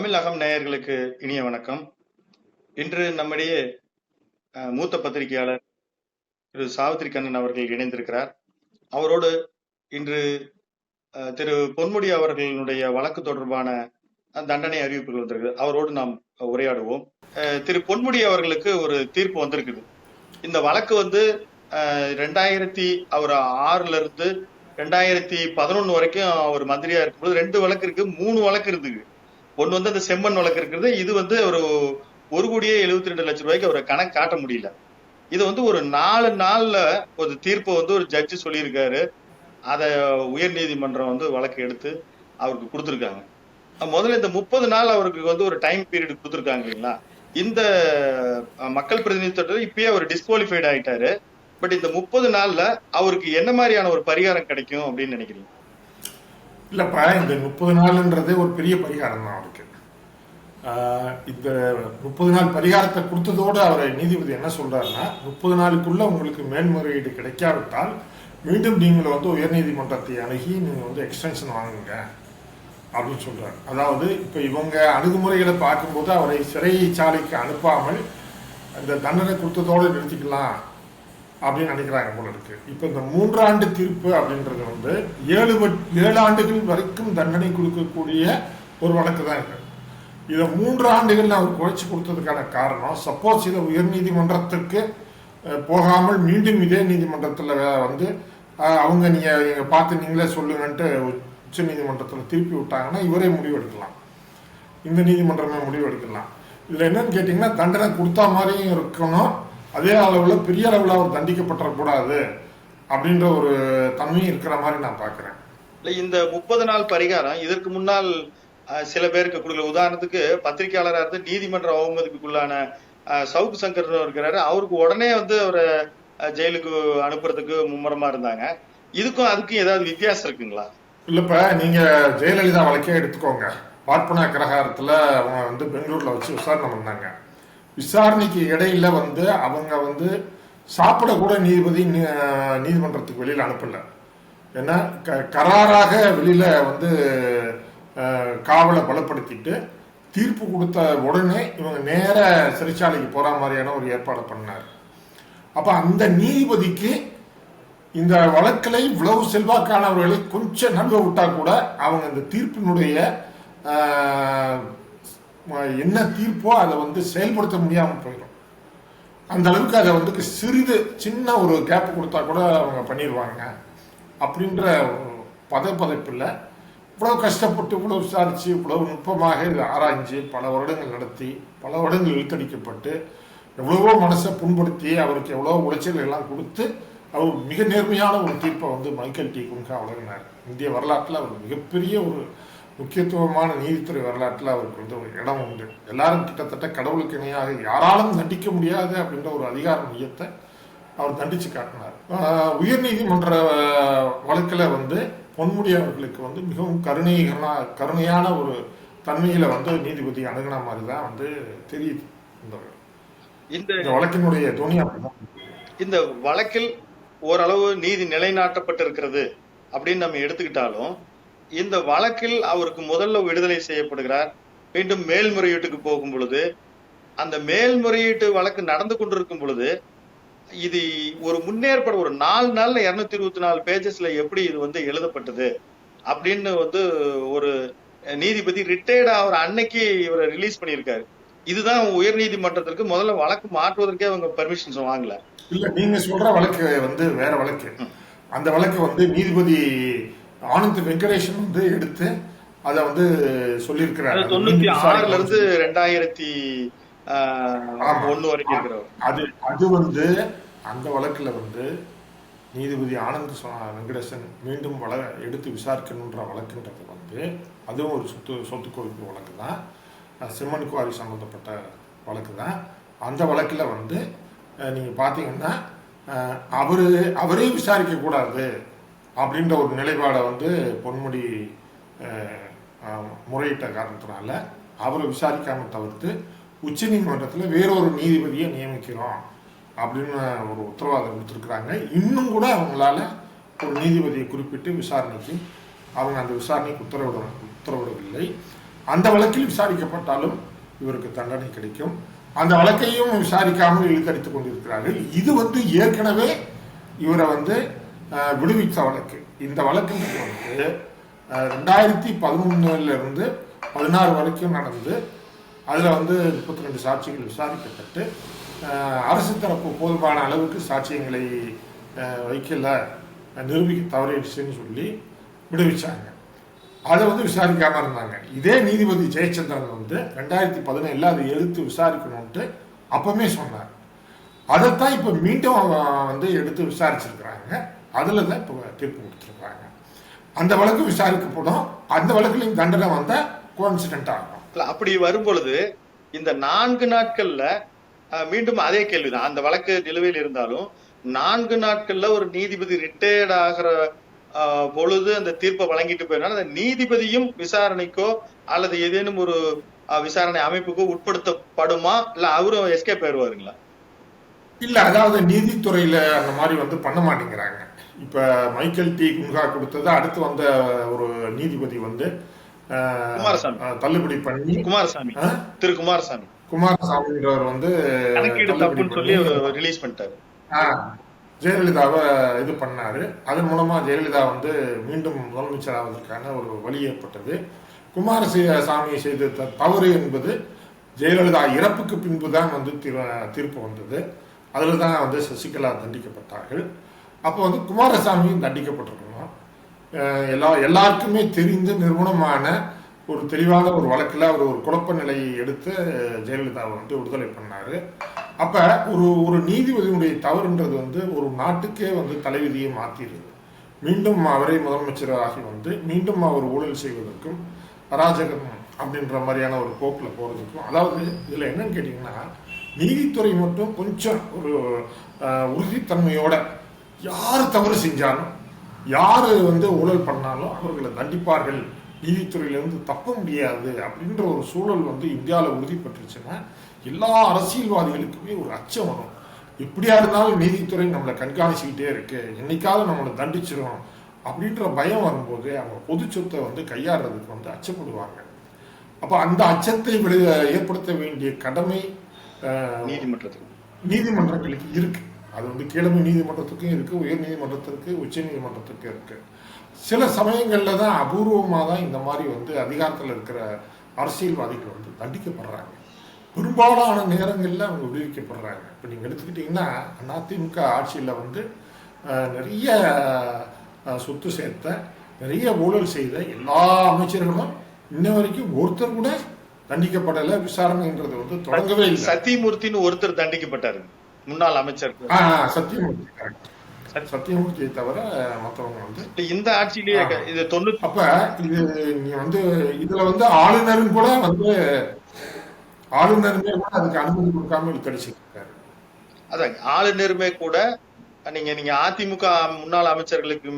தமிழ் அகம் நேயர்களுக்கு இனிய வணக்கம். இன்று நம்மிடையே மூத்த பத்திரிகையாளர் திரு சாவித்ரி கண்ணன் அவர்கள் இணைந்திருக்கிறார். அவரோடு இன்று திரு பொன்முடி அவர்களினுடைய வழக்கு தொடர்பான தண்டனை அறிவிப்புகள் வந்திருக்கு அவரோடு நாம் உரையாடுவோம். திரு பொன்முடி அவர்களுக்கு ஒரு தீர்ப்பு வந்திருக்குது. இந்த வழக்கு வந்து ரெண்டாயிரத்தி அவர் ஆறுல இருந்து ரெண்டாயிரத்தி பதினொன்னு வரைக்கும் அவர் மந்திரியா இருக்கும்போது ரெண்டு வழக்கு இருக்கு மூணு வழக்கு இருந்துக்கு ஒன்னு வந்து அந்த செம்மண் வழக்கு இருக்கிறது. இது வந்து ஒரு ஒரு கோடியே எழுபத்தி ரெண்டு லட்சம் ரூபாய்க்கு அவரை கணக்கு காட்ட முடியல. இது வந்து ஒரு நாலு நாள்ல ஒரு தீர்ப்பை வந்து ஒரு ஜட்ஜி சொல்லியிருக்காரு. அதை உயர் நீதிமன்றம் வந்து வழக்கு எடுத்து அவருக்கு கொடுத்துருக்காங்க. முதல்ல இந்த முப்பது நாள் அவருக்கு வந்து ஒரு டைம் பீரியட் கொடுத்துருக்காங்க இல்லைங்களா? இந்த மக்கள் பிரதிநிதித்துவத்தில் இப்பயே அவர் டிஸ்குவாலிஃபைட் ஆயிட்டாரு. பட் இந்த முப்பது நாள்ல அவருக்கு என்ன மாதிரியான ஒரு பரிகாரம் கிடைக்கும் அப்படின்னு நினைக்கிறீங்க? இல்லைப்பா இந்த முப்பது நாள்ன்றதே ஒரு பெரிய பரிகாரம் தான் அவருக்கு. இந்த முப்பது நாள் பரிகாரத்தை கொடுத்ததோடு அவரை நீதிபதி என்ன சொல்கிறாருன்னா முப்பது நாளுக்குள்ள உங்களுக்கு மேல்முறையீடு கிடைக்காவிட்டால் மீண்டும் நீங்கள் வந்து உயர்நீதிமன்றத்தை அணுகி நீங்கள் வந்து எக்ஸ்டென்ஷன் வாங்குங்க அப்படின்னு சொல்கிறார் அதாவது இப்போ இவங்க அணுகுமுறைகளை பார்க்கும்போது அவரை சிறைச்சாலைக்கு அனுப்பாமல் இந்த தண்டனை கொடுத்ததோடு நிறுத்திக்கலாம். அப்படின்னு நினைக்கிறாங்க போல இருக்கு. இப்போ இந்த மூன்றாண்டு தீர்ப்பு அப்படின்றது வந்து ஏழு ஏழு ஆண்டுகள் வரைக்கும் தண்டனை கொடுக்கக்கூடிய ஒரு வழக்கு தான் இது. இதை மூன்று ஆண்டுகள் அவர் குறைச்சி கொடுத்ததுக்கான காரணம் சப்போஸ் இதை உயர்நீதிமன்றத்துக்கு நீதிமன்றத்துக்கு போகாமல் மீண்டும் இதே நீதிமன்றத்தில் வந்து அவங்க நீங்கள் நீங்கள் பார்த்து நீங்களே சொல்லுங்கன்ட்டு உச்ச நீதிமன்றத்தில் திருப்பி விட்டாங்கன்னா இவரே முடிவு எடுக்கலாம். இந்த நீதிமன்றமே முடிவு எடுக்கலாம். இதில் என்னன்னு கேட்டிங்கன்னா தண்டனை கொடுத்தா மாதிரியும் இருக்கணும். அதே அளவுல பெரிய அளவுல அவர் தண்டிக்கப்பட்டுறக்கூடாது அப்படின்ற ஒரு தன்மையும் இருக்கிற மாதிரி நான் பார்க்கிறேன். இல்ல இந்த முப்பது நாள் பரிகாரம் இதற்கு முன்னால் சில பேருக்கு கொடுக்கல. உதாரணத்துக்கு பத்திரிகையாளரா இருந்து நீதிமன்ற அவமதிப்புக்குள்ளான சவுக்கு சங்கர் இருக்கிறாரு. அவருக்கு உடனே வந்து அவரை ஜெயிலுக்கு அனுப்புறதுக்கு மும்முரமா இருந்தாங்க. இதுக்கும் அதுக்கும் ஏதாவது வித்தியாசம் இருக்குங்களா? இல்லப்ப நீங்க ஜெயலலிதா வழக்கே எடுத்துக்கோங்க. பார்ப்பன கிரகாரத்துல அவங்க வந்து பெங்களூர்ல வச்சு விசாரணை பண்ணாங்க. விசாரணைக்கு இடையில வந்து அவங்க வந்து சாப்பிடக்கூட நீதிபதி நீதிமன்றத்துக்கு வெளியில் அனுப்பல. ஏன்னா க- கராராக வெளியில வந்து காவலை பலப்படுத்திட்டு தீர்ப்பு கொடுத்த உடனே இவங்க நேர சிறைச்சாலைக்கு போற மாதிரியான ஒரு ஏற்பாடு பண்ணார். அப்ப அந்த நீதிபதிக்கு இந்த வழக்கில் இவ்வளவு செல்வாக்கானவர்களை கொஞ்சம் நம்ப விட்டா கூட அவங்க இந்த தீர்ப்பினுடைய என்ன தீர்ப்போ அதை வந்து செயல்படுத்த முடியாமல் போயிடும். அந்த அளவுக்கு அதை வந்து சிறிது சின்ன ஒரு கேப் கொடுத்தா கூட அவங்க பண்ணிடுவாங்க அப்படின்ற ஒரு பதப்பதைப்பில் இவ்வளோ கஷ்டப்பட்டு இவ்வளோ விசாரித்து இவ்வளவு நுட்பமாக இதை ஆராய்ஞ்சு பல வருடங்கள் நடத்தி பல வருடங்கள் இழுத்தடிக்கப்பட்டு எவ்வளவோ மனசை புண்படுத்தி அவருக்கு எவ்வளோ உளைச்சல் எல்லாம் கொடுத்து அவர் மிக நேர்மையான ஒரு தீர்ப்பை வந்து மைக்கேல் டி குன்கா வழங்கினார். இந்திய வரலாற்றில் அவர் மிகப்பெரிய ஒரு முக்கியத்துவமான நீதித்துறை வரலாற்றில் அவருக்கு வந்து ஒரு இடம் உண்டு. எல்லாரும் கிட்டத்தட்ட கடவுளுக்கு இணையாக யாராலும் தண்டிக்க முடியாது அப்படின்ற ஒரு அதிகார மையத்தை அவர் தண்டிச்சு காட்டினார். உயர்நீதிமன்ற வழக்கில் வந்து பொன்முடி அவர்களுக்கு வந்து மிகவும் கருணைகரனா கருணையான ஒரு தன்மையில வந்து நீதிபதி அணுகுன மாதிரி தான் வந்து தெரியுது இந்த வழக்கினுடைய துணி அப்படிதான். இந்த வழக்கில் ஓரளவு நீதி நிலைநாட்டப்பட்டிருக்கிறது அப்படின்னு நம்ம எடுத்துக்கிட்டாலும் இந்த வழக்கில் அவருக்கு முதல்ல விடுதலை செய்யப்படுகிறார். மீண்டும் மேல்முறையீட்டுக்கு போகும் பொழுது அந்த மேல்முறையீட்டு வழக்கு நடந்து கொண்டிருக்கும் பொழுது இது ஒரு முன்னேற்பட ஒரு நாலு நாள்ல இருநூத்தி இருபத்தி நாலு பேஜஸ்ல எப்படி இது வந்து எழுதப்பட்டது? அப்படின்னு வந்து ஒரு நீதிபதி ரிட்டையர்ட் ஆகிற அன்னைக்கு இவரை ரிலீஸ் பண்ணியிருக்காரு. இதுதான் உயர் நீதிமன்றத்திற்கு முதல்ல வழக்கு மாற்றுவதற்கே அவங்க பர்மிஷன்ஸ் வாங்கல. இல்ல நீங்க சொல்ற வழக்கு வந்து வேற வழக்கு. அந்த வழக்கு வந்து நீதிபதி ஆனந்த் வெங்கடேஷன் வந்து எடுத்து அதை வந்து சொல்லியிருக்கிறார். அது தொண்ணூத்தி ஆறுல இருந்து ரெண்டாயிரத்தி. ஒண்ணு வரைக்கும் இருக்கிறவர் அது அது வந்து அந்த வழக்குல வந்து நீதிபதி ஆனந்த் சொ- வெங்கடேசன் மீண்டும் வழ எடுத்து விசாரிக்கணுன்ற வழக்குன்றது வந்து அதுவும் ஒரு சொத்து சொத்து குவிப்பு வழக்கு தான். சிம்மன் குவாரி சம்மந்தப்பட்ட வழக்கு தான். அந்த வழக்கில் வந்து அஹ், நீங்க பார்த்தீங்கன்னா அவரு அவரே விசாரிக்க கூடாது அப்படின்ற ஒரு நிலைப்பாடை வந்து பொன்முடி முறையிட்ட காரணத்தினால அவரை விசாரிக்காம தவிர்த்து உச்சநீதிமன்றத்தில் வேறொரு நீதிபதியை நியமிக்கிறோம் அப்படின்னு ஒரு உத்தரவாதம் கொடுத்துருக்குறாங்க. இன்னும் கூட அவங்களால ஒரு நீதிபதியை குறிப்பிட்டு விசாரணைக்கு அவங்க அந்த விசாரணைக்கு உத்தரவிட உத்தரவிடவில்லை. அந்த வழக்கில் விசாரிக்கப்பட்டாலும் இவருக்கு தண்டனை கிடைக்கும். அந்த வழக்கையும் விசாரிக்காமல் இழுத்தடித்துக் கொண்டிருக்கிறார்கள். இது வந்து ஏற்கனவே இவரை வந்து விடுவித்த வழக்கு. இந்த வழக்கு வந்து ரெண்டாயிரத்தி பதினொன்னுலேருந்து பதினாறு வரைக்கும் நடந்து அதில் வந்து முப்பத்தி ரெண்டு சாட்சிகள் விசாரிக்கப்பட்டு அரசு தரப்பு போதுமான அளவுக்கு சாட்சியங்களை வைக்கல நிரூபிக்க தவறிடுச்சுன்னு சொல்லி விடுவிச்சாங்க. அதை வந்து விசாரிக்காமல் இருந்தாங்க. இதே நீதிபதி ஜெயச்சந்திரன் வந்து ரெண்டாயிரத்தி பதினேழில் அதை எடுத்து விசாரிக்கணும்ட்டு அப்பவுமே சொன்னார். அதைத்தான் இப்போ மீண்டும் வந்து எடுத்து விசாரிச்சிருக்கிறாங்க. அதில் தான் இப்போ தீர்ப்பு கொடுத்துருக்காங்க அந்த வழக்கு விசாரிக்கப்படும் அந்த வழக்குலையும் தண்டனை வந்தால் கோஇன்சிடென்ட் ஆகும் இல்ல, அப்படி வரும் பொழுது இந்த நான்கு நாட்கள்ல மீண்டும் அதே கேள்விதான். அந்த வழக்கு நிலுவையில் இருந்தாலும் நான்கு நாட்கள்ல ஒரு நீதிபதி ரிட்டையர்ட் ஆகிற பொழுது அந்த தீர்ப்பை வழங்கிட்டு போயினால அந்த நீதிபதியும் விசாரணைக்கோ அல்லது ஏதேனும் ஒரு விசாரணை அமைப்புக்கோ உட்படுத்தப்படுமா? இல்ல அவரும் எஸ்கேப் ஆயிடுவாருங்களா இல்ல அதாவது நீதித்துறையில அந்த மாதிரி வந்து பண்ண மாட்டேங்கிறாங்க. இப்ப மைக்கேல் டி குன்ஹா கொடுத்தது. அடுத்து வந்த ஒரு நீதிபதி வந்து தள்ளுபடி பண்ணி குமாரசாமி? திரு குமாரசாமி. குமாரசாமின்றவர் வந்து சொல்லி ரிலீஸ் பண்ணிட்டாரு. ஜெயலலிதாவை இது பண்ணாரு. அதன் மூலமா ஜெயலலிதா வந்து மீண்டும் முதலமைச்சர் ஆவதற்கான ஒரு வழி ஏற்பட்டது. குமாரசாமி செய்த தவறு என்பது ஜெயலலிதா இறப்புக்கு பின்பு தான் வந்து தீர்- தீர்ப்பு வந்தது. அதில் தான் வந்து சசிகலா தண்டிக்கப்பட்டார்கள். அப்போ வந்து குமாரசாமியும் தண்டிக்கப்பட்டிருக்கணும் எல்லா எல்லாருக்குமே தெரிந்து நிறுவனமான ஒரு தெளிவான ஒரு வழக்கில் அவர் ஒரு குழப்ப நிலையை எடுத்து ஜெயலலிதாவை வந்து விடுதலை பண்ணார். அப்போ ஒரு ஒரு நீதிபதியினுடைய தவறுன்றது வந்து ஒரு நாட்டுக்கே வந்து தலைவிதியை மாற்றிடுது மீண்டும் அவரே முதலமைச்சராகி வந்து மீண்டும் அவர் ஊழல் செய்வதற்கும் அராஜகம் அப்படின்ற மாதிரியான ஒரு போக்கில் போகிறதுக்கும் அதாவது இதில் என்னன்னு கேட்டிங்கன்னா நீதித்துறை மட்டும் கொஞ்சம் ஒரு உறுதித்தன்மையோட யார் தவறு செஞ்சாலும் யார் வந்து ஊழல் பண்ணாலும் அவர்களை தண்டிப்பார்கள். நீதித்துறையிலிருந்து தப்ப முடியாது அப்படின்ற ஒரு சூழல் வந்து இந்தியாவில் உறுதிப்பட்டுருச்சுன்னா எல்லா அரசியல்வாதிகளுக்குமே ஒரு அச்சம் வரும். எப்படியா இருந்தாலும் நீதித்துறை நம்மளை கண்காணிச்சுக்கிட்டே இருக்கு. என்னைக்காவது நம்மளை தண்டிச்சிடும் அப்படின்ற பயம் வரும்போது அவங்க பொது சொத்தை வந்து கையாடுறதுக்கு வந்து அச்சப்படுவாங்க. அப்போ அந்த அச்சத்தை விடு ஏற்படுத்த வேண்டிய கடமை நீதிமன்றத்துக்கு. நீதிமன்றங்களுக்கு இருக்கு. அது வந்து கீழமை நீதிமன்றத்துக்கும் இருக்கு உயர் நீதிமன்றத்திற்கு உச்ச நீதிமன்றத்துக்கு இருக்கு. சில சமயங்கள்ல தான் அபூர்வமாக தான் இந்த மாதிரி வந்து அதிகாரத்தில் இருக்கிற அரசியல்வாதிகள் வந்து தண்டிக்கப்படுறாங்க. பெரும்பாலான நேரங்களில் அவங்க விடுவிக்கப்படுறாங்க. இப்போ நீங்கள் எடுத்துக்கிட்டிங்கன்னா அதிமுக ஆட்சியில் வந்து நிறைய சொத்து சேர்த்த நிறைய ஊழல் செய்த எல்லா அமைச்சர்களும் இன்ன வரைக்கும் ஒருத்தர் கூட தண்டிக்கப்படலை. விசாரணைன்றது வந்து தொடங்கவே இல்லை. சத்தியமூர்த்தின்னு ஒருத்தர் தண்டிக்கப்பட்டாரு. முன்னாள் அமைச்சர். correct. சத்தியமூர்த்தியை தவிர மற்றவங்க வந்து இந்த ஆட்சியிலேயே இது தொண்ணூத்தி அப்ப இது நீ வந்து இதுல வந்து ஆளுநரும் கூட வந்து ஆளுநருமே கூட அதுக்கு அனுமதி கொடுக்காம இழுத்தடிச்சிட்டு இருக்காரு. அதான் ஆளுநருமே கூட நீங்க நீங்க அதிமுக முன்னாள் அமைச்சர்களுக்கு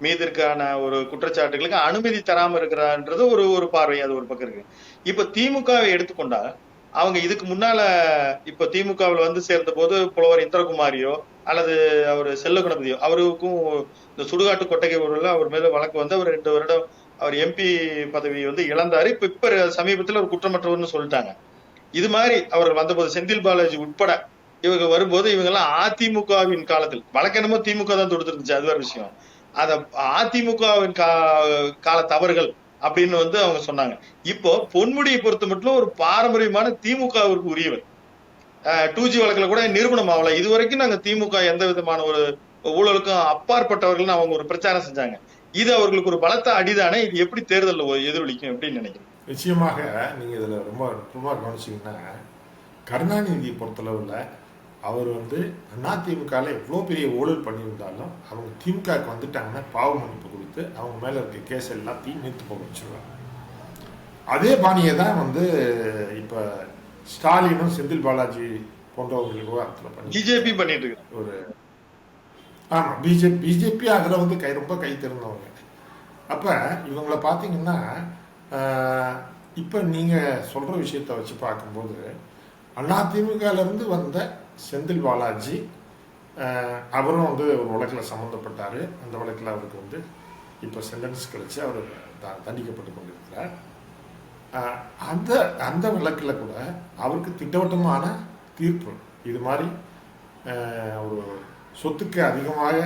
மீது இருக்கான ஒரு குற்றச்சாட்டுகளுக்கு அனுமதி தராம இருக்கிறான்றது ஒரு ஒரு பார்வை அது ஒரு பக்கம் இருக்கு. இப்ப திமுகவை எடுத்துக்கொண்டா அவங்க இதுக்கு முன்னால இப்ப திமுகவில் வந்து சேர்ந்த போது புலவர் இந்திரகுமாரியோ அல்லது அவர் செல்ல கணபதியோ அவருக்கும் இந்த சுடுகாட்டு கொட்டகை ஊரில் அவர் மேல வழக்கு வந்து அவர் ரெண்டு வருடம் அவர் எம்பி பதவி வந்து இழந்தாரு. இப்ப இப்ப சமீபத்துல ஒரு குற்றமற்றவர்னு சொல்லிட்டாங்க. இது மாதிரி அவர் வந்தபோது செந்தில் பாலாஜி உட்பட இவங்க வரும்போது இவங்க எல்லாம் அதிமுகவின் காலத்தில் வழக்கெனமோ திமுக தான் தொடுத்துருந்துச்சு அது ஒரு விஷயம். அத அதிமுகவின் கா கால தவறுகள் அப்படின்னு வந்து அவங்க சொன்னாங்க. இப்போ பொன்முடியை பொறுத்த மட்டும் ஒரு பாரம்பரியமான திமுகவிற்கு உரியவர். டூ ஜி வழக்குல கூட நிறுவனம் ஆகல. இது வரைக்கும் நாங்க திமுக எந்த விதமான ஒரு ஊழலுக்கும் அப்பாற்பட்டவர்கள் அவங்க ஒரு பிரச்சாரம் செஞ்சாங்க. இது அவர்களுக்கு ஒரு பலத்த அடிதானே இது எப்படி தேர்தலில் எதிரொலிக்கும் அப்படின்னு நினைக்கிறேன். நிச்சயமாக நீங்க இதுல ரொம்ப நுட்பமாக கவனிச்சீங்கன்னா கருணாநிதியை பொறுத்தளவுல அவர் வந்து அதிமுகவில் எவ்வளோ பெரிய ஊழல் பண்ணியிருந்தாலும் அவங்க திமுகவுக்கு வந்துட்டாங்கன்னா பாவ மன்னிப்பு கொடுத்து அவங்க மேல இருக்க கேஸ் எல்லாத்தையும் நீத்து போக வச்சிருவாங்க. அதே பாணியை தான் வந்து இப்ப ஸ்டாலினும் செந்தில் பாலாஜி போன்றவர்கள் விவகாரத்தில் பண்ணி பிஜேபி பண்ணிட்டு இருக்கு ஒரு ஆமா பிஜேபி பிஜேபி அதில் வந்து கை ரொம்ப கை திறந்தவங்க அப்போ இவங்கள பார்த்தீங்கன்னா இப்போ நீங்கள் சொல்கிற விஷயத்த வச்சு பார்க்கும்போது அதிமுகலேருந்து வந்த செந்தில் பாலாஜி அவரும் வந்து ஒரு வழக்கில் சம்மந்தப்பட்டார் அந்த வழக்கில் அவருக்கு வந்து இப்போ சென்டென்ஸ் கிடைச்சு அவர் த- தண்டிக்கப்பட்டு கொண்டிருக்கிறார். அந்த அந்த வழக்கில் கூட அவருக்கு திட்டவட்டமான தீர்ப்பு. இது மாதிரி ஒரு சொத்துக்கு அதிகமாக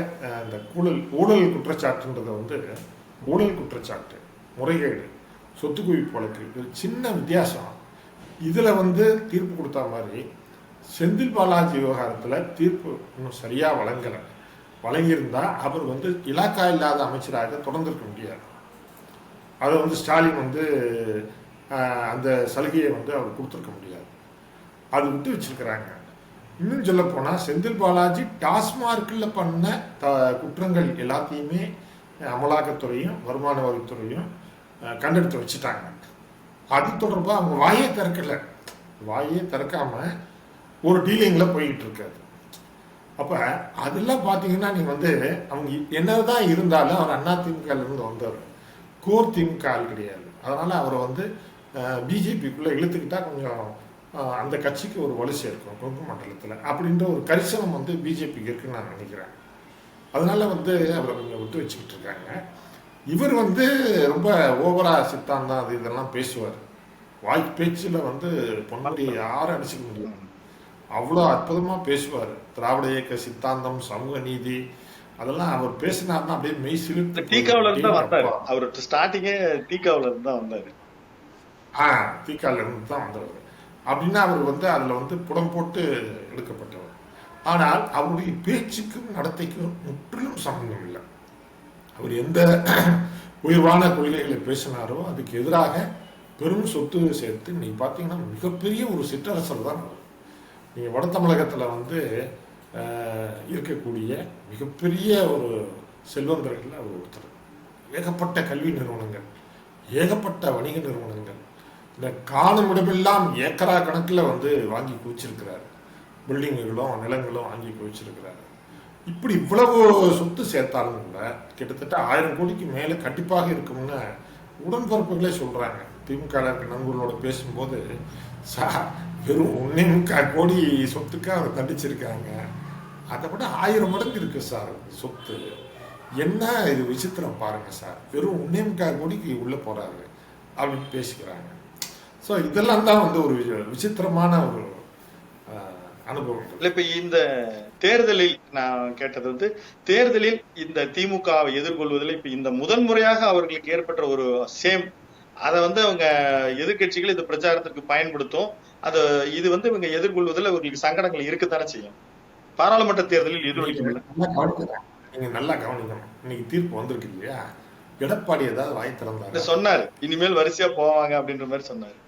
இந்த ஊழல் ஊழல் குற்றச்சாட்டுன்றதை வந்து ஊழல் குற்றச்சாட்டு முறைகேடு சொத்து குவிப்பு வழக்கு இது சின்ன வித்தியாசம். இதில் வந்து தீர்ப்பு கொடுத்த மாதிரி செந்தில் பாலாஜி விவகாரத்தில் தீர்ப்பு இன்னும் சரியாக வழங்கலை. வழங்கியிருந்தால் அவர் வந்து இலாக்கா இல்லாத அமைச்சராக தொடர்ந்துருக்க முடியாது. அதை வந்து ஸ்டாலின் வந்து அந்த சலுகையை வந்து அவர் கொடுத்துருக்க முடியாது. அது விட்டு வச்சிருக்கிறாங்க. இன்னும் சொல்ல போனால் செந்தில் பாலாஜி டாஸ்மார்க்கில் பண்ண த குற்றங்கள் எல்லாத்தையுமே அமலாக்கத்துறையும் வருமான வரித்துறையும் கண்டெடுத்து வச்சுட்டாங்க. அது தொடர்பாக அவங்க வாயே திறக்கலை. வாயே திறக்காமல் ஒரு டீலிங்கில் போயிட்டு இருக்காது அப்போ அதெல்லாம் பார்த்தீங்கன்னா நீ வந்து அவங்க என்னதான் இருந்தாலும் அவர் அண்ணா இருந்து வந்தவர். கோர் திமுக ஆள் கிடையாது. அதனால் அவரை வந்து பிஜேபிக்குள்ளே இழுத்துக்கிட்டா கொஞ்சம் அந்த கட்சிக்கு ஒரு வலு சேர்க்கும் கொங்கு மண்டலத்தில் அப்படின்ற ஒரு கரிசனம் வந்து பிஜேபிக்கு இருக்குன்னு நான் நினைக்கிறேன். அதனால் வந்து அவரை கொஞ்சம் விட்டு வச்சுக்கிட்டு இருக்காங்க. இவர் வந்து ரொம்ப ஓவரா சித்தாந்தம் அது இதெல்லாம் பேசுவார். வாய் பேச்சில் வந்து பொன்னாடி யாரும் அடிச்சுக்க முடியும் அவ்வளோ அற்புதமாக பேசுவார். திராவிட இயக்க சித்தாந்தம் சமூக நீதி அதெல்லாம் அவர் பேசினார்னா அப்படியே மெய் சிலிர்த்து டீக்காவுல இருந்து தான். வந்தாரு. அவர் ஸ்டார்டிங்கே டீக்காவுல இருந்து தான் வந்தாரு. ஆ தீக்கால இருந்து தான் வந்தவர். அப்படின்னா அவர் வந்து அதில் வந்து புடம் போட்டு எடுக்கப்பட்டவர். ஆனால் அவருடைய பேச்சுக்கும் நடத்தைக்கும் முற்றிலும் சம்பந்தம் இல்லை. அவர் எந்த உயர்வான கொள்கைகளை பேசினாரோ அதுக்கு எதிராக பெரும் சொத்து சேர்த்து இன்னைக்கு பார்த்தீங்கன்னா மிகப்பெரிய ஒரு சிற்றரசர் தான் அவர். நீங்கள் வட தமிழகத்தில் வந்து இருக்கக்கூடிய மிகப்பெரிய ஒரு செல்வந்தர்களில் அவர் ஒருத்தர். ஏகப்பட்ட கல்வி நிறுவனங்கள் ஏகப்பட்ட வணிக நிறுவனங்கள். இந்த காணும் இடமெல்லாம் ஏக்கரா கணக்கில் வந்து வாங்கி குவிச்சிருக்கிறார். பில்டிங்குகளும் நிலங்களும் வாங்கி குவிச்சிருக்கிறார். இப்படி இவ்வளவு சொத்து சேர்த்தாலும் கூட கிட்டத்தட்ட ஆயிரம் கோடிக்கு மேலே கண்டிப்பாக இருக்கும்னு உடன்பிறப்புகளே சொல்கிறாங்க திமுக நண்பர்களோடு நண்பர்களோட பேசும்போது வெறும் ஒன்னே முக்கால் கோடி சொத்துக்கு அவர் தண்டிச்சிருக்காங்க அதை விட ஆயிரம் மடங்கு இருக்கு சார் சொத்து. என்ன இது விசித்திரம் பாருங்க சார். வெறும் ஒன்னே முக்கால் கோடிக்கு உள்ள போறாரு அப்படின்னு பேசிக்கிறாங்க. ஸோ இதெல்லாம் தான் வந்து ஒரு வி- விசித்திரமான ஒரு அஹ், அனுபவங்கள். இல்ல இப்ப இந்த தேர்தலில் நான் கேட்டது வந்து தேர்தலில் இந்த திமுகவை எதிர்கொள்வதில் இப்ப இந்த முதன் முறையாக அவர்களுக்கு ஏற்பட்ட ஒரு சேம் அதை வந்து அவங்க எதிர்க்கட்சிகள் இந்த பிரச்சாரத்திற்கு பயன்படுத்தும். அது இது வந்து இவங்க எதிர்கொள்வதில் அவர்களுக்கு சங்கடங்கள் இருக்கத்தானே செய்யும். பாராளுமன்ற தேர்தலில் கவனிக்கணும் நீங்க நல்லா கவனிக்கணும். இன்னைக்கு தீர்ப்பு வந்திருக்கு இல்லையா? எடப்பாடி ஏதாவது வாய் திறந்தாரு? சொன்னாரு. இனிமேல் வரிசையா போவாங்க அப்படின்ற மாதிரி சொன்னாரு.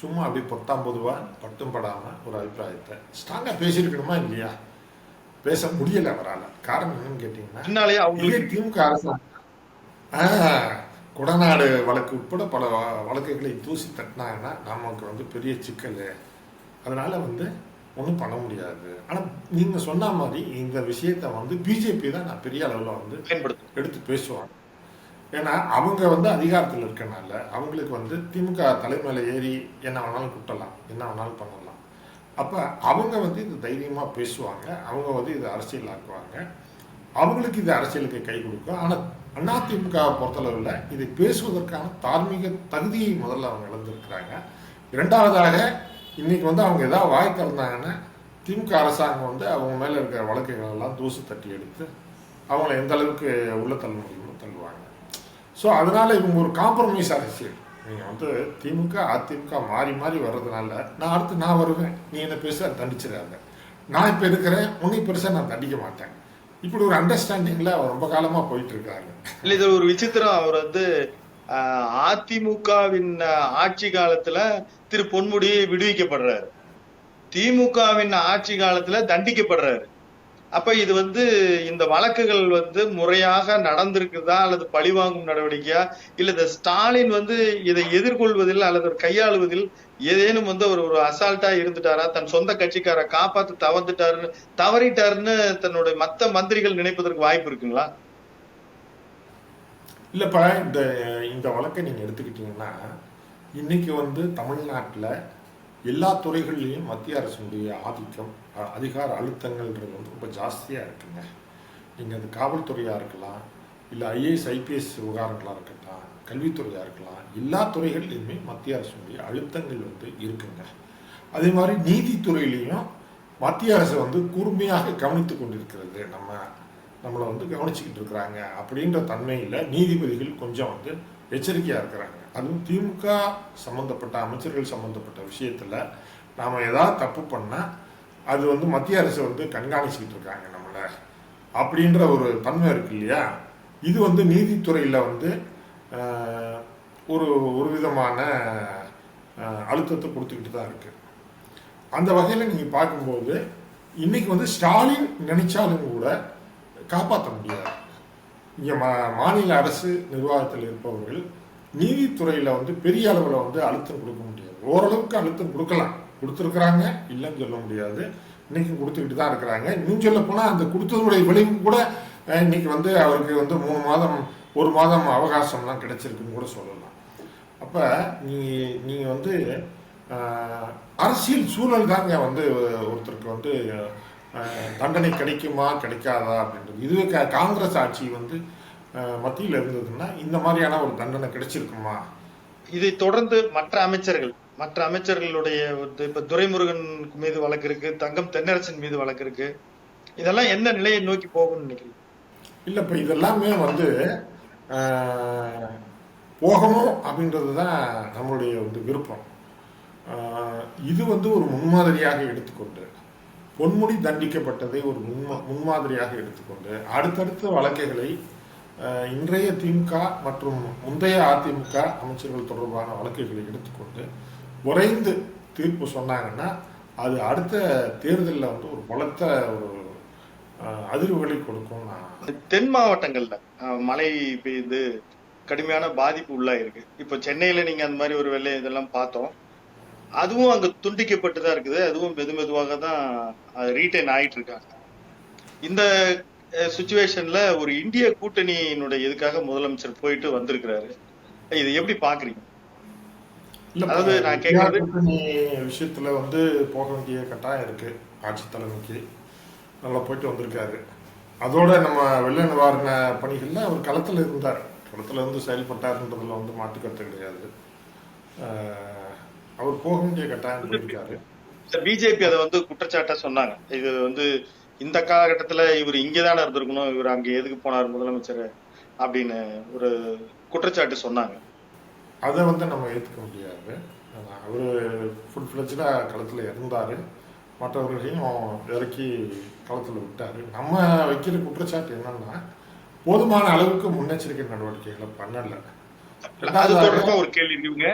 சும்மா அப்படி பொத்தாம் பொதுவா பட்டும் படாம ஒரு அபிப்பிராயத்தை ஸ்ட்ராங்கா பேசியிருக்கணுமா இல்லையா? பேச முடியல அவரால. காரணம் என்னன்னு கேட்டீங்கன்னா அவங்களுக்கு திமுக அரசாங்கம் கொடநாடு வழக்கு உட்பட பல வழக்குகளை தூசி தட்டினாங்கன்னா நமக்கு வந்து பெரிய சிக்கல். அதனால வந்து ஒன்றும் பண்ண முடியாது. ஆனால் நீங்கள் சொன்ன மாதிரி இந்த விஷயத்தை வந்து பிஜேபி தான் நான் பெரிய அளவில் வந்து பயன்படுத்தும். எடுத்து பேசுவாங்க. ஏன்னா அவங்க வந்து அதிகாரத்தில் இருக்கனால அவங்களுக்கு வந்து திமுக தலைமையில ஏறி என்ன வேணாலும் குட்டலாம் என்ன வேணாலும் பண்ணலாம். அப்போ அவங்க வந்து இது தைரியமாக பேசுவாங்க. அவங்க வந்து இதை அரசியல் ஆக்குவாங்க அவங்களுக்கு இது அரசியலுக்கு கை கொடுக்கும். ஆனால் அதிமுகவை பொறுத்தளவில் இதை பேசுவதற்கான தார்மீக தகுதியை முதல்ல அவங்க இழந்திருக்கிறாங்க. இரண்டாவதாக இன்னைக்கு வந்து அவங்க ஏதாவது வாய் திறந்தாங்கன்னா திமுக அரசாங்கம் வந்து அவங்க மேலே இருக்கிற வழக்குகள் எல்லாம் தூசு தட்டி எடுத்து அவங்கள எந்த அளவுக்கு உள்ள தள்ள முடியுமோ தள்ளுவாங்க. ஸோ அதனால இவங்க ஒரு காம்ப்ரமைஸ் அரசியல். நீங்கள் வந்து திமுக அதிமுக மாறி மாறி வர்றதுனால நான் அடுத்து நான் வருவேன். நீ என்ன பெருசாக தண்டிச்சிடாத. நான் இப்போ இருக்கிறேன். உன்னை பெருசாக நான் தண்டிக்க மாட்டேன். இப்படி ஒரு அண்டர்ஸ்டாண்டிங்ல ரொம்ப காலமா போயிட்டு இருக்காரு இல்ல இது ஒரு விசித்திரம். அவர் வந்து ஆஹ், அதிமுகவின் ஆட்சி காலத்துல திரு பொன்முடி விடுவிக்கப்படுறாரு. திமுகவின் ஆட்சி காலத்துல தண்டிக்கப்படுறாரு. அப்ப இது வந்து இந்த வழக்குகள் வந்து முறையாக நடந்திருக்குதா அல்லது பழிவாங்கும் நடவடிக்கையா? இல்ல இந்த ஸ்டாலின் வந்து இதை எதிர்கொள்வதில் அல்லது கையாளுவதில் ஏதேனும் வந்து அவர் ஒரு அசால்ட்டா இருந்துட்டாரா? தன் சொந்த கட்சிக்கார காப்பாத்து தவந்துட்டாருன்னு தவறிட்டாருன்னு தன்னுடைய மத்த மந்திரிகள் நினைப்பதற்கு வாய்ப்பு இருக்குங்களா? இல்லப்பா இந்த இந்த வழக்கை நீங்க எடுத்துக்கிட்டீங்கன்னா இன்னைக்கு வந்து தமிழ்நாட்டில் எல்லா துறைகள்லையும் மத்திய அரசினுடைய ஆதிக்கம் அதிகார அழுத்தங்கள்ன்றது வந்து ரொம்ப ஜாஸ்தியாக இருக்குங்க. நீங்கள் அது காவல்துறையாக இருக்கலாம் இல்லை ஐஏஎஸ் ஐபிஎஸ் விவகாரங்களாக இருக்கட்டும் கல்வித்துறையாக இருக்கலாம் எல்லா துறைகள்லையுமே மத்திய அரசுடைய அழுத்தங்கள் வந்து இருக்குங்க. அதே மாதிரி நீதித்துறையிலையும் மத்திய அரசு வந்து கூர்மையாக கவனித்து கொண்டிருக்கிறது. நம்ம நம்மளை வந்து கவனிச்சுக்கிட்டு இருக்கிறாங்க அப்படின்ற தன்மையில் நீதிபதிகள் கொஞ்சம் வந்து எச்சரிக்கையாக இருக்கிறாங்க. அதுவும் திமுக சம்மந்தப்பட்ட அமைச்சர்கள் சம்மந்தப்பட்ட விஷயத்தில் நாம் ஏதாவது தப்பு பண்ணால் அது வந்து மத்திய அரசு வந்து கண்காணிச்சுக்கிட்டு இருக்காங்க நம்மளை. அப்படின்ற ஒரு தன்மை இருக்கு இல்லையா? இது வந்து நீதித்துறையில் வந்து ஒரு ஒரு விதமான அழுத்தத்தை கொடுத்துக்கிட்டு தான் இருக்குது அந்த வகையில் நீங்கள் பார்க்கும்போது இன்னைக்கு வந்து ஸ்டாலின் நினைச்சாலும் கூட காப்பாற்ற முடியாது. இங்கே மா மாநில அரசு நிர்வாகத்தில் இருப்பவர்கள் நீதித்துறையில் வந்து பெரிய அளவில் வந்து அழுத்தம் கொடுக்க முடியாது. ஓரளவுக்கு அழுத்தம் கொடுக்கலாம். கொடுத்துருக்குறாங்க இல்லைன்னு சொல்ல முடியாது. இன்னைக்கு கொடுத்துக்கிட்டு தான் இருக்கிறாங்க. இன்னும் சொல்ல போனால் அந்த கொடுத்ததுடைய விளைவு கூட இன்னைக்கு வந்து அவருக்கு வந்து மூணு மாதம் ஒரு மாதம் அவகாசம்லாம் கிடைச்சிருக்குன்னு கூட சொல்லலாம். அப்போ நீ நீங்கள் வந்து அரசியல் சூழல் தாங்க வந்து ஒருத்தருக்கு வந்து தண்டனை கிடைக்குமா கிடைக்காதா அப்படின்றது. இதுவே காங்கிரஸ் ஆட்சி வந்து மத்தியில் இருந்ததுன்னா இந்த மாதிரியான ஒரு தண்டனை கிடைச்சிருக்குமா? இதை தொடர்ந்து மற்ற அமைச்சர்கள் மற்ற அமைச்சர்களுடைய இப்ப துரைமுருகன் மீது வழக்கு இருக்கு தங்கம் தென்னரசன் மீது வழக்கு இருக்கு. இதெல்லாம் என்ன நிலையை நோக்கி போகும்னு நினைக்கிறீங்க? இல்லை இப்போ இதெல்லாமே வந்து போகணும் அப்படின்றது தான் நம்மளுடைய வந்து விருப்பம். இது வந்து ஒரு முன்மாதிரியாக எடுத்துக்கொண்டு பொன்முடி தண்டிக்கப்பட்டதை ஒரு முன்மா முன்மாதிரியாக எடுத்துக்கொண்டு அடுத்தடுத்த வழக்குகளை இன்றைய திமுக மற்றும் முந்தைய அதிமுக அமைச்சர்கள் தொடர்பான வழக்குகளை எடுத்துக்கொண்டு குறைந்து தீர்ப்பு சொன்னாங்கன்னா அது அடுத்த தேர்தலில் வந்து ஒரு பலத்த ஒரு அதிர்வுகளை கொடுக்கும் நான் தென் மாவட்டங்கள்ல மழை பெய்து கடுமையான பாதிப்பு உள்ளாயிருக்கு. இப்போ சென்னையில நீங்க அந்த மாதிரி ஒரு வெள்ளை இதெல்லாம் பார்த்தோம். அதுவும் அங்க துண்டிக்கப்பட்டு தான் இருக்குது. அதுவும் மெது மெதுவாக தான் ரீட்டைன் ஆயிட்டு இருக்காங்க. இந்த சுச்சுவேஷன்ல ஒரு இந்திய கூட்டணியினுடைய இதுக்காக முதலமைச்சர் போயிட்டு வந்திருக்கிறாரு? இது எப்படி பாக்குறீங்க? அதாவது நான் கூட்டணி விஷயத்துல வந்து போக வேண்டிய கட்டாயம் இருக்கு. ஆட்சி தலைமைக்கு நல்லா போயிட்டு வந்திருக்காரு. அதோட நம்ம வெள்ள நிவாரண பணிகள்ல அவர் களத்துல இருந்தார். களத்துல இருந்து செயல்பட்டாருன்றதுல வந்து மாற்று கருத்து கிடையாது. அவர் போக வேண்டிய கட்டாயம் போயிருக்காரு. பிஜேபி அதை வந்து குற்றச்சாட்டா சொன்னாங்க. இது வந்து இந்த காலகட்டத்துல இவர் இங்கதானே இருந்திருக்கணும் இவர் அங்க எதுக்கு போனார் முதலமைச்சர் அப்படின்னு ஒரு குற்றச்சாட்டு சொன்னாங்க. அதை வந்து நம்ம ஏற்றுக்க முடியாது. அவர் ஃபுல் ஃப்ளெஜ்டாக களத்தில் இருந்தார் மற்றவர்களையும் இறக்கி களத்தில் விட்டார். நம்ம வைக்கிற குற்றச்சாட்டு என்னன்னா போதுமான அளவுக்கு முன்னெச்சரிக்கை நடவடிக்கைகளை பண்ணலை. அது ஒரு கேள்வி இருக்குங்க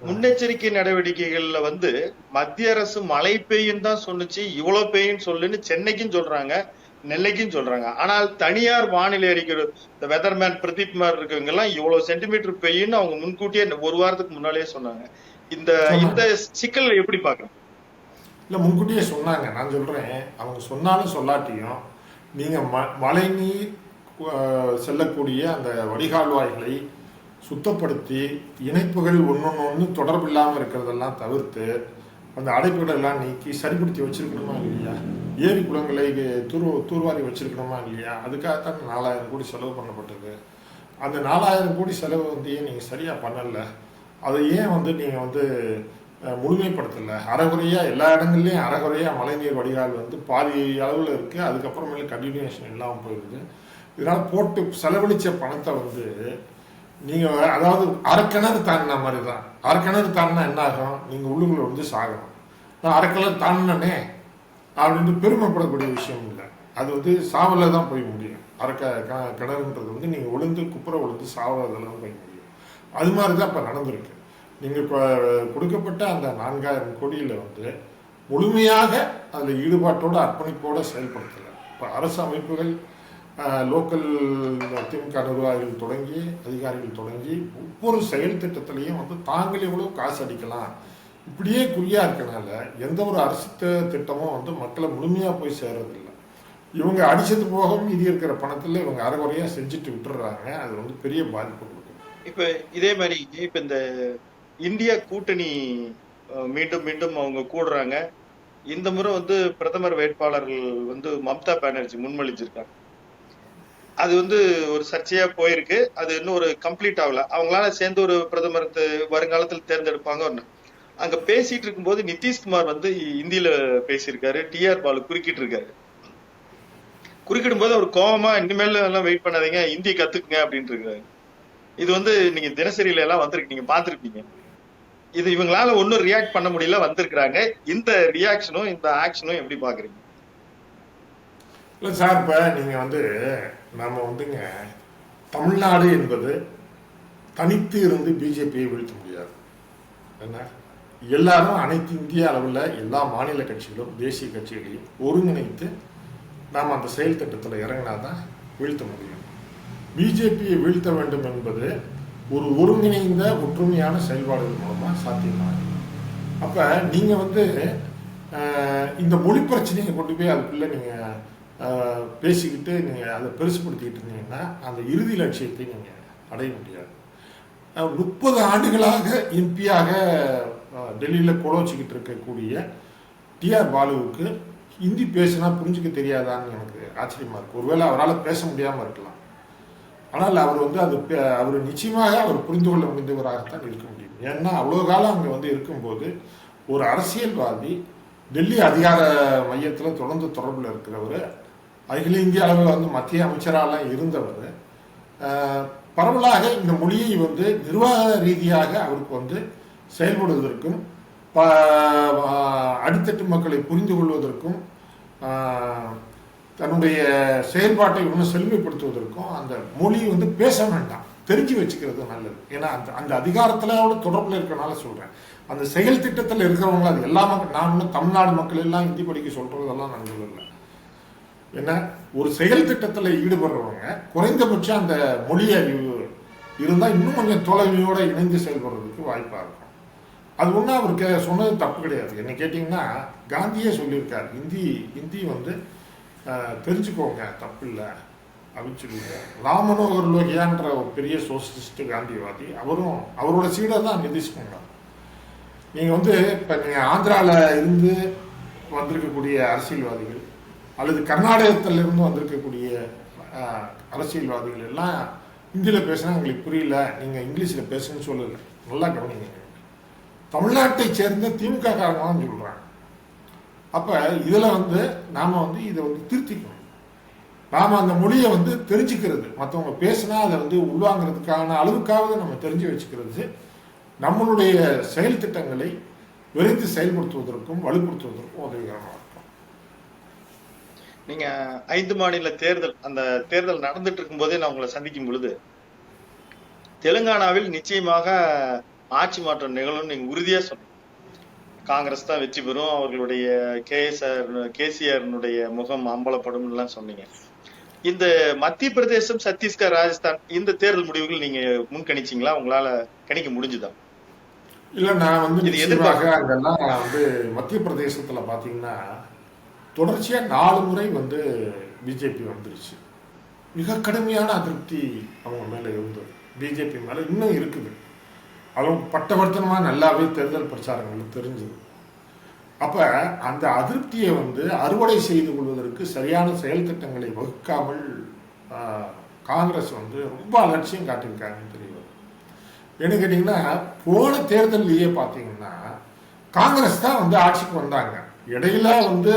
முன்னெச்சரிக்கை நடவடிக்கைகள்ல வந்து மத்திய அரசு மழை பெய்யும் தான் சொன்னுச்சு இவ்வளவு பெய்யும் சொல்லுன்னு சென்னைக்கும் சொல்றாங்க நெல்லைக்கும் சொல்றாங்க. ஆனால் தனியார் வானிலை அறிக்கை இந்த வெதர்மேன் பிரதீப் மாதிரி இருக்கவங்க எல்லாம் இவ்வளவு சென்டிமீட்டர் பெய்யும்னு அவங்க முன்கூட்டியே ஒரு வாரத்துக்கு முன்னாலேயே சொன்னாங்க. இந்த இந்த சிக்கல் எப்படி பாக்குறோம் இல்லை முன்கூட்டியே சொன்னாங்க. நான் சொல்கிறேன் அவங்க சொன்னாலும் சொல்லாட்டியும் நீங்கள் ம மழை நீர் செல்லக்கூடிய அந்த வடிகால்வாய்களை சுத்தப்படுத்தி இணைப்புகள் ஒன்றொன்று ஒன்று தொடர்பு இல்லாமல் இருக்கிறதெல்லாம் தவிர்த்து அந்த அடைப்புகளை எல்லாம் நீக்கி சரிப்படுத்தி வச்சிருக்கணுமா இல்லையா? ஏரி குளங்களை தூர் தூர்வாரி வச்சிருக்கணுமா இல்லையா? அதுக்காகத்தான் நாலாயிரம் கோடி செலவு பண்ணப்பட்டது. அந்த நாலாயிரம் கோடி செலவு வந்து ஏன் நீங்கள் சரியாக பண்ணலை? அதை ஏன் வந்து நீங்கள் வந்து முழுமைப்படுத்தலை? அறகுறையாக எல்லா இடங்கள்லையும் அறகுறையாக மழைநீர் வடிகால் வந்து பாதி அளவில் இருக்குது அதுக்கப்புறமேல கண்டினியூஷன் இல்லாமல் போயிடுது இதனால் போட்டு செலவழித்த பணத்தை வந்து நீங்கள் அதாவது அரைக்கிணறு தாண்டின மாதிரி தான் அரைக்கிணறு தாண்டினா என்ன ஆகும்? நீங்கள் உள்ளுக்குள்ள வந்து சாகணும். நான் அரைக்கிணறு தாண்டினே அப்படின்னு பெருமைப்படக்கூடிய விஷயம் இல்லை. அது வந்து சாவல தான் போய் முடியும். அரைக்க க- கிணறுன்றது வந்து நீங்கள் உளுந்து குப்புற உளுந்து சாவதில் போய் முடியும். அது மாதிரி தான் இப்போ நடந்திருக்கு. நீங்கள் இப்போ கொடுக்கப்பட்ட அந்த நான்காயிரம் கோடியில் வந்து முழுமையாக அதில் ஈடுபாட்டோட அர்ப்பணிப்போட செயல்படுத்தலை. இப்போ அரசு அமைப்புகள் லோக்கல் திமுக நிர்வாகிகள் தொடங்கி அதிகாரிகள் தொடங்கி ஒவ்வொரு செயல் திட்டத்திலையும் வந்து தாங்கள் எவ்வளோ காசு அடிக்கலாம் இப்படியே குறியாக இருக்கனால எந்த ஒரு அரசு திட்டமும் வந்து மக்களை முழுமையாக போய் சேர்றதில்லை. இவங்க அடிச்சது போக மீதி இருக்கிற பணத்தில் இவங்க அரைகுறையாக செஞ்சுட்டு விட்டுறாங்க. அது வந்து பெரிய பாதிப்பு கொடுக்கும் இப்போ இதே மாதிரி இப்போ இந்த இந்தியா கூட்டணி மீண்டும் மீண்டும் அவங்க கூடுறாங்க. இந்த முறை வந்து பிரதமர் வேட்பாளர்கள் வந்து மம்தா பானர்ஜி முன்மொழிஞ்சிருக்காங்க அது வந்து ஒரு சர்ச்சையா போயிருக்கு. அது இன்னும் ஒரு கம்ப்ளீட் ஆகல. அவங்களால சேர்ந்து ஒரு பிரதமர் வருங்காலத்தில் தேர்ந்தெடுப்பாங்க ஒண்ணு. அங்க பேசிட்டு இருக்கும்போது நிதிஷ்குமார் வந்து இந்தியில பேசியிருக்காரு. டிஆர் பாலு குறுக்கிட்டு இருக்காரு குறுக்கிடும் போது அவர் கோவமா இனிமேல் எல்லாம் வெயிட் பண்ணாதீங்க. இந்தி கத்துக்குங்க அப்படின்ட்டு இருக்காரு இது வந்து நீங்க தினசரியில எல்லாம் வந்திருக்கு நீங்க பாத்திருப்பீங்க இது இவங்களால ஒன்னும் ரியாக்ட் பண்ண முடியல வந்திருக்கிறாங்க. இந்த ரியாக்ஷனும் இந்த ஆக்ஷனும் எப்படி பாக்குறீங்க? இல்ல சார் இப்ப நீங்க வந்து நம்ம வந்துங்க தமிழ்நாடு என்பது தனித்து இருந்து பிஜேபியை வீழ்த்த முடியாது. என்ன? எல்லாரும் அனைத்து இந்திய அளவில் எல்லா மாநில கட்சிகளும் தேசிய கட்சிகளையும் ஒருங்கிணைத்து நாம் அந்த செயல் திட்டத்தில் இறங்கினா தான் வீழ்த்த முடியும். பிஜேபியை வீழ்த்த வேண்டும் என்பது ஒரு ஒருங்கிணைந்த ஒற்றுமையான செயல்பாடுகள் மூலமாக சாத்தியமாகும் அப்போ நீங்கள் வந்து இந்த மொழி பிரச்சனையை கொண்டு போய் அதுக்குள்ளே நீங்கள் பேசிக்கிட்டு நீங்கள் அதை பெருசுப்படுத்திக்கிட்டு இருந்தீங்கன்னா அந்த இறுதி லட்சியத்தை நீங்கள் அடைய முடியாது. முப்பது ஆண்டுகளாக எம்பியாக டெல்லியில் கொலை வச்சுக்கிட்டு இருக்கக்கூடிய டிஆர் பாலுவுக்கு ஹிந்தி பேசினா புரிஞ்சுக்க தெரியாதான்னு எனக்கு ஆச்சரியமாக இருக்குது ஒருவேளை அவரால் பேச முடியாமல் இருக்கலாம். ஆனால் அவர் வந்து அது பே- அவர் நிச்சயமாக அவர் புரிந்து கொள்ள முடிந்தவராகத்தான் இருக்க முடியும். ஏன்னா அவ்வளோ காலம் அங்கே வந்து இருக்கும்போது ஒரு அரசியல்வாதி டெல்லி அதிகார மையத்தில் தொடர்ந்து தொடர்பில் இருக்கிறவர் அகில இந்திய அளவில் வந்து மத்திய அமைச்சராலாம் இருந்தவர். பரவலாக இந்த மொழியை வந்து நிர்வாக ரீதியாக அவருக்கு வந்து செயல்படுவதற்கும் ப- அடித்தட்டு மக்களை புரிந்து கொள்வதற்கும் தன்னுடைய செயல்பாட்டை இன்னும் செழுமைப்படுத்துவதற்கும் அந்த மொழி வந்து பேச வேண்டாம். தெரிஞ்சு வச்சுக்கிறது நல்லது. ஏன்னா அந்த அந்த அதிகாரத்திலோட தொடர்பில் இருக்கிறனால சொல்கிறேன் அந்த செயல் திட்டத்தில் இருக்கிறவங்க அது எல்லா மக்கள் நான் தமிழ்நாடு மக்கள் எல்லாம் ஹிந்தி படிக்க சொல்கிறதெல்லாம் நான் சொல்லலை. என்ன? ஒரு செயல் திட்டத்தில் ஈடுபடுறவங்க குறைந்தபட்சம் அந்த மொழி அறிவு இருந்தால் இன்னும் கொஞ்சம் தொலைவியோடு இணைந்து செயல்படுறதுக்கு வாய்ப்பாக இருக்கும். அது ஒன்றும் அவருக்கு சொன்னது தப்பு கிடையாது. என்ன கேட்டிங்கன்னா காந்தியே சொல்லியிருக்கார். ஹிந்தி ஹிந்தி வந்து தெரிஞ்சுக்கோங்க தப்பு இல்லை அப்படின்னு சொல்லியிருக்காரு. ராமனோகர் லோகியான்ற ஒரு பெரிய சோசியலிஸ்ட் காந்திவாதி அவரும் அவரோட சீடர் தான் நிதிஷ்குமார் நீங்கள் வந்து இப்போ நீங்கள் ஆந்திராவில் இருந்து வந்திருக்கக்கூடிய அரசியல்வாதிகள் அல்லது கர்நாடகத்திலிருந்து வந்திருக்கக்கூடிய அரசியல்வாதிகள் எல்லாம் ஹிந்தியில் பேசினா உங்களுக்கு புரியல. நீங்கள் இங்கிலீஷில் பேசுன்னு சொல்லலை. நல்லா கவனிங்க. தமிழ்நாட்டை சேர்ந்த திமுக காரணம் சொல்கிறாங்க அப்போ இதில் வந்து நாம் வந்து இதை வந்து திருத்திக்கணும். நாம் அந்த மொழியை வந்து தெரிஞ்சுக்கிறது. மற்றவங்க பேசினா அதை வந்து உள்வாங்கிறதுக்கான அளவுக்காவது நம்ம தெரிஞ்சு வச்சுக்கிறது. நம்மளுடைய செயல் திட்டங்களை விரைந்து செயல்படுத்துவதற்கும் வலுப்படுத்துவதற்கும் உதவிகரமாக நீங்க ஐந்து மாநில தேர்தல் அந்த தேர்தல் நடந்துட்டு இருக்கும் போதே நான் உங்களை சந்திக்கும் பொழுது தெலுங்கானாவில் நிச்சயமாக ஆட்சி மாற்றம் நிகழும் நீங்க உறுதியா சொன்னீங்க. காங்கிரஸ் தான் வெற்றி பெறும் அவர்களுடைய கேஎஸ்ஆர் கேசிஆர்னுடைய முகம் அம்பலப்படும் எல்லாம் சொன்னீங்க. இந்த மத்திய பிரதேசம் சத்தீஸ்கர் ராஜஸ்தான் இந்த தேர்தல் முடிவுகள் நீங்க முன்கணிச்சீங்களா? உங்களால கணிக்க முடிஞ்சுதா? இல்லை நான் வந்து இது எதிர்பார்ப்பு. அங்கெல்லாம் வந்து மத்திய பிரதேசத்தில் பார்த்தீங்கன்னா தொடர்ச்சியாக நாலு முறை வந்து பிஜேபி வந்துருச்சு. மிக கடுமையான அதிருப்தி அவங்க மேலே இருந்தது. பிஜேபி மேலே இன்னும் இருக்குது. அவங்க பட்டவர்த்தனமாக நல்லாவே தேர்தல் பிரச்சாரங்கள் தெரிஞ்சது. அப்போ அந்த அதிருப்தியை வந்து அறுவடை செய்து கொள்வதற்கு சரியான செயல் திட்டங்களை வகுக்காமல் காங்கிரஸ் வந்து ரொம்ப அலட்சியம் காட்டியிருக்காங்கன்னு தெரியும் என்ன கேட்டிங்கன்னா போன தேர்தல்லையே பார்த்தீங்கன்னா காங்கிரஸ் தான் வந்து ஆட்சிக்கு வந்தாங்க. இடையில வந்து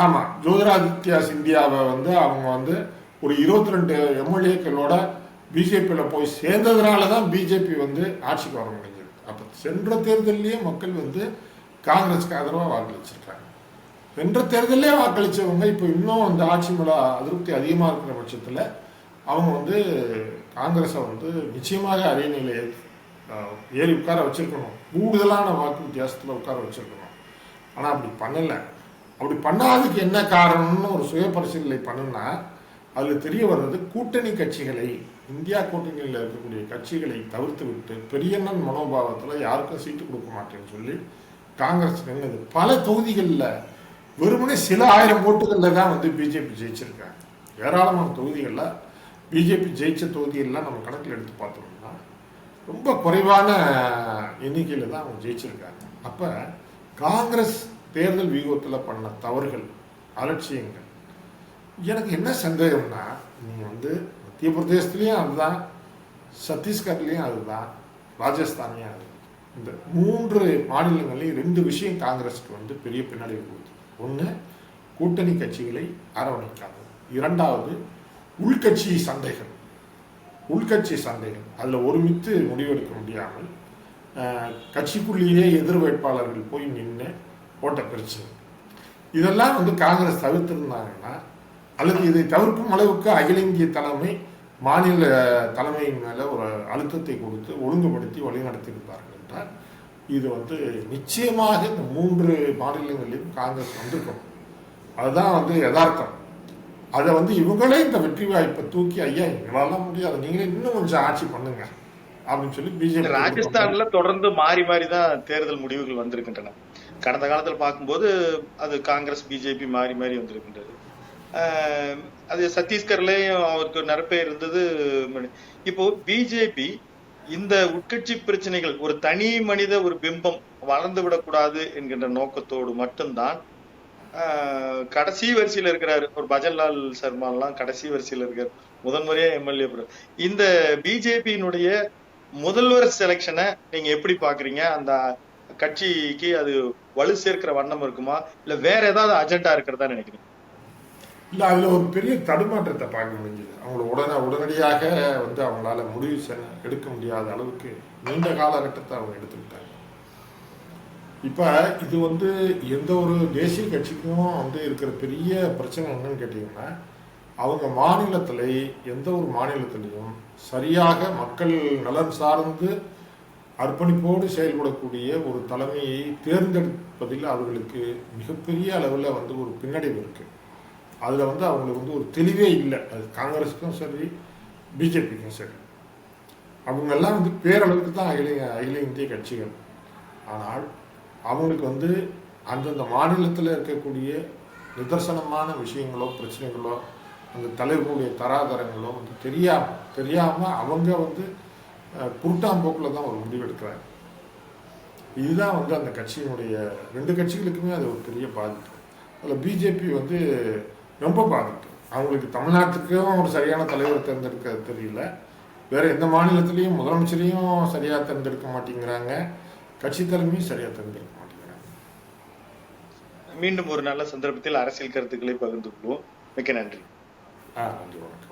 ஆமாம் ஜோதிராதித்யா சிந்தியாவை வந்து அவங்க வந்து ஒரு இருபத்தி ரெண்டு எம்எல்ஏக்களோட பிஜேபியில் போய் சேர்ந்ததுனால தான் பிஜேபி வந்து ஆட்சிக்கு வர முடிஞ்சது. அப்போ சென்ற தேர்தல்லையே மக்கள் வந்து காங்கிரஸ்க்கு ஆதரவாக வாக்களிச்சிருக்காங்க. சென்ற தேர்தலே வாக்களித்தவங்க இப்போ இன்னும் அந்த ஆட்சி மேல அதிருப்தி அதிகமாக இருக்கிற பட்சத்தில் அவங்க வந்து காங்கிரஸை வந்து நிச்சயமாக அரியணையில் ஏறி உட்கார வச்சிருக்கணும். கூடுதலான வாக்கு வித்தியாசத்தில் உட்கார வச்சிருக்கணும். ஆனால் அப்படி பண்ணலை. அப்படி பண்ணாததுக்கு என்ன காரணம்னு ஒரு சுய பரிசீலனை பண்ணுனா அதில் தெரிய வர்றது கூட்டணி கட்சிகளை இந்தியா கூட்டணியில் இருக்கக்கூடிய கட்சிகளை தவிர்த்து விட்டு பெரியண்ணன் மனோபாவத்தில் யாருக்கும் சீட்டு கொடுக்க மாட்டேன்னு சொல்லி காங்கிரஸ் நின்னது. பல தொகுதிகளில் வெறுமனே சில ஆயிரம் ஓட்டுகளில் தான் வந்து பிஜேபி ஜெயிச்சிருக்காங்க. ஏராளமான தொகுதிகளில் பிஜேபி ஜெயிச்ச தொகுதியெல்லாம் நம்ம கணக்கில் எடுத்து பார்த்தோம்னா ரொம்ப குறைவான எண்ணிக்கையில் தான் அவங்க ஜெயிச்சிருக்காங்க. அப்போ காங்கிரஸ் தேர்தல் வியூகத்தில் பண்ண தவறுகள் அலட்சியங்கள். எனக்கு என்ன சந்தேகம்னா நீங்கள் வந்து மத்திய பிரதேசத்துலேயும் அதுதான் சத்தீஸ்கர்லேயும் அதுதான் ராஜஸ்தான்லேயும் அது இந்த மூன்று மாநிலங்களையும் ரெண்டு விஷயம் காங்கிரஸுக்கு வந்து பெரிய பின்னடைவு கொடுத்து ஒன்று கூட்டணி கட்சிகளை அரவணைக்காது இரண்டாவது உள்கட்சி சந்தேகம் உள்கட்சி சந்தேகம் அதில் ஒருமித்து முடிவெடுக்க முடியாமல் கட்சிக்குள்ளேயே எதிர் வேட்பாளர்கள் போய் நின்று ஓட்ட பிரச்சனை இதெல்லாம் வந்து காங்கிரஸ் தவிர்த்திருந்தாங்கன்னா அல்லது இதை தவிர்க்கும் அளவுக்கு அகில இந்திய தலைமை மாநில தலைமையின் மேலே ஒரு அழுத்தத்தை கொடுத்து ஒழுங்குபடுத்தி வழிநடத்தியிருப்பார்கள் என்றால் இது வந்து நிச்சயமாக இந்த மூன்று மாநிலங்களிலும் காங்கிரஸ் வந்திருக்கும். அதுதான் வந்து யதார்த்தம். அதை வந்து இவங்களே இந்த வெற்றி வாய்ப்பை தூக்கி ஐயா எங்களாலாம் முடியாது. நீங்களே இன்னும் கொஞ்சம் ஆட்சி பண்ணுங்க. அப்படின்னு சொல்லி பிஜேபி ராஜஸ்தான்ல தொடர்ந்து மாறி மாறி தான் தேர்தல் முடிவுகள் வந்திருக்கின்றன. கடந்த காலத்தில் பார்க்கும்போது அது காங்கிரஸ் பிஜேபி மாறி மாறி வந்திருக்கின்றது. அது சத்தீஸ்கர்லேயும் அவருக்கு நிரப்பே இருந்தது. இப்போ பிஜேபி இந்த உட்கட்சி பிரச்சனைகள் ஒரு தனி மனித ஒரு பிம்பம் வளர்ந்து விடக்கூடாது என்கின்ற நோக்கத்தோடு மட்டும்தான் கடைசி வரிசையில் இருக்கிறாரு. ஒரு பஜன்லால் சர்மாலாம் கடைசி வரிசையில் இருக்கார். முதன்முறையா எம்எல்ஏ இந்த பிஜேபியினுடைய முதல்வர் செலெக்ஷனை நீங்க எப்படி பாக்குறீங்க அந்த கட்சிக்கு அது வலு சேர்க்கிற வண்ணம் இருக்குமா? இல்ல வேற ஏதாவது அஜெண்டா இருக்கிறதா நினைக்கிறீங்க? இல்லை அதில் ஒரு பெரிய தடுமாற்றத்தை பார்க்க முடிஞ்சது. அவங்கள உடனே உடனடியாக வந்து அவங்களால முடிவு எடுக்க முடியாத அளவுக்கு நீண்ட காலகட்டத்தை அவங்க எடுத்துக்கிட்டாங்க. இப்போ இது வந்து எந்த ஒரு தேசிய கட்சிக்கும் வந்து இருக்கிற பெரிய பிரச்சனை என்னன்னு கேட்டிங்கன்னா அவங்க மாநிலத்தில் எந்த ஒரு மாநிலத்திலையும் சரியாக மக்கள் நலன் சார்ந்து அர்ப்பணிப்போடு செயல்படக்கூடிய ஒரு தலைமையை தேர்ந்தெடுப்பதில் அவர்களுக்கு மிகப்பெரிய அளவில் வந்து ஒரு பின்னடைவு இருக்குது அதில் வந்து அவங்களுக்கு வந்து ஒரு தெளிவே இல்லை. அது காங்கிரஸுக்கும் சரி பிஜேபிக்கும் சரி. அவங்கெல்லாம் வந்து பேரளவுக்கு தான் அகில அகில இந்திய கட்சிகள். ஆனால் அவங்களுக்கு வந்து அந்தந்த மாநிலத்தில் இருக்கக்கூடிய நிதர்சனமான விஷயங்களோ பிரச்சனைகளோ அந்த தலைவர்களுடைய தராதரங்களோ வந்து தெரியாமல் தெரியாமல் அவங்க வந்து குருட்டாம்போக்கில் தான் ஒரு முடிவு எடுக்கிறாங்க இதுதான் வந்து அந்த கட்சியினுடைய ரெண்டு கட்சிகளுக்குமே அது ஒரு பெரிய பாதிப்பு. அதில் பிஜேபி வந்து ரொம்ப பாதிப்பு. அவங்களுக்கு தமிழ்நாட்டுக்கும் ஒரு சரியான தலைவர் தேர்ந்தெடுக்க தெரியல. வேற எந்த மாநிலத்திலையும் முதலமைச்சரையும் சரியாக தேர்ந்தெடுக்க மாட்டேங்கிறாங்க. கட்சி தலைமையும் சரியாக தேர்ந்தெடுக்க மாட்டேங்கிறாங்க. மீண்டும் ஒரு நல்ல சந்தர்ப்பத்தில் அரசியல் கருத்துக்களை பகிர்ந்து கொள்வோம். மிக்க நன்றி. ஆ நன்றி வணக்கம்.